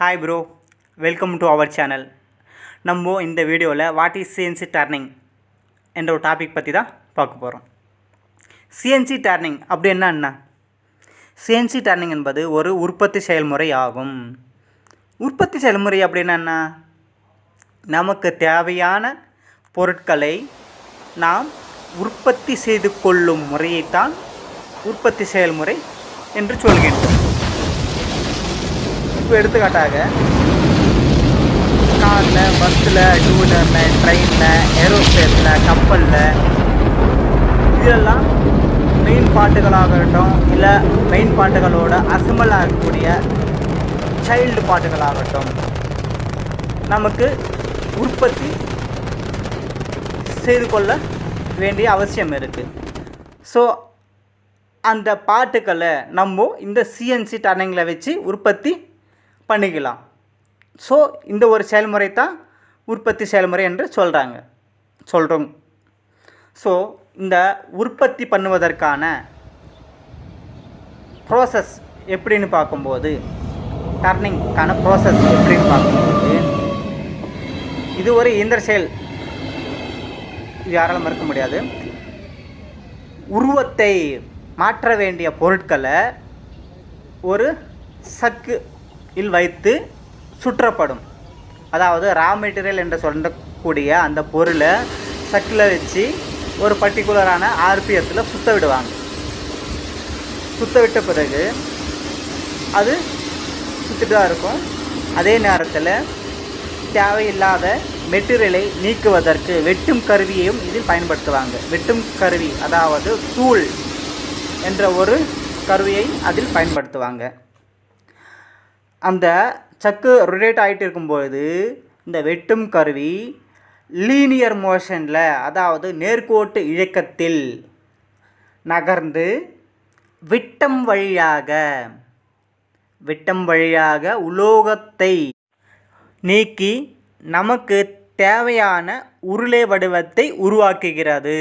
Hi bro welcome to our channel நம்ம இந்த வீடியோவில் வாட் இஸ் சிஎன்சி டர்னிங் என்ற ஒரு டாபிக் பற்றி தான் பார்க்க போகிறோம் சிஎன்சி டர்னிங் அப்படி என்ன என்ன சிஎன்சி டர்னிங் என்பது ஒரு உற்பத்தி செயல்முறை ஆகும். உற்பத்தி செயல்முறை அப்படின்னா என்ன நமக்கு தேவையான பொருட்களை நாம் உற்பத்தி செய்து கொள்ளும் முறையைத்தான் உற்பத்தி செயல்முறை என்று சொல்கின்றோம். இப்போ எடுத்துக்காட்டாக காரில் பஸ்ஸில் டூ வீலரில் ட்ரெயினில் ஏரோஸ்பேஸில் கப்பலில் இதெல்லாம் மெயின் பாட்டுகளாகட்டும் இல்லை மெயின் பாட்டுகளோட அசம்பிள் இருக்கக்கூடிய சைல்டு பாட்டுகளாகட்டும் நமக்கு உற்பத்தி செய்து கொள்ள வேண்டிய அவசியம் இருக்குது ஸோ அந்த பாட்டுக்களை நம்ம இந்த சிஎன்சி டர்னிங்கில் வச்சு உற்பத்தி பண்ணிக்கலாம். ஸோ இந்த ஒரு செயல்முறை தான் உற்பத்தி செயல்முறை என்று சொல்கிறாங்க சொல்கிறோம் ஸோ இந்த உற்பத்தி பண்ணுவதற்கான ப்ராசஸ் எப்படின்னு பார்க்கும்போது டர்னிங்க்கான ப்ராசஸ் எப்படின்னு பார்க்கும்போது இது ஒரு இயந்திர செயல். இது யாராலும் மறுக்க முடியாது. உருவத்தை மாற்ற வேண்டிய பொருட்களை ஒரு சக்கு இல் வைத்து சுற்றப்படும். அதாவது ரா மெட்டீரியல் என்று சொல்லக்கூடிய அந்த பொருளை சக்கில் வச்சு ஒரு பர்டிகுலரான ஆர்பிஎத்தில் சுத்த விடுவாங்க. சுத்த விட்ட பிறகு அது சுற்றிட்டு தான் இருக்கும். அதே நேரத்தில் தேவையில்லாத மெட்டீரியலை நீக்குவதற்கு வெட்டும் கருவியையும் இதில் பயன்படுத்துவாங்க. வெட்டும் கருவி அதாவது தூள் என்ற ஒரு கருவியை அதில் பயன்படுத்துவாங்க. அந்த சக்கு ரொட்டேட் ஆகிட்டு இருக்கும்பொழுது இந்த வெட்டும் கருவி லீனியர் மோஷனில் அதாவது நேர்கோட்டு இயக்கத்தில் நகர்ந்து விட்டம் வழியாக விட்டம் வழியாக உலோகத்தை நீக்கி நமக்கு தேவையான உருளை வடிவத்தை உருவாக்குகிறது.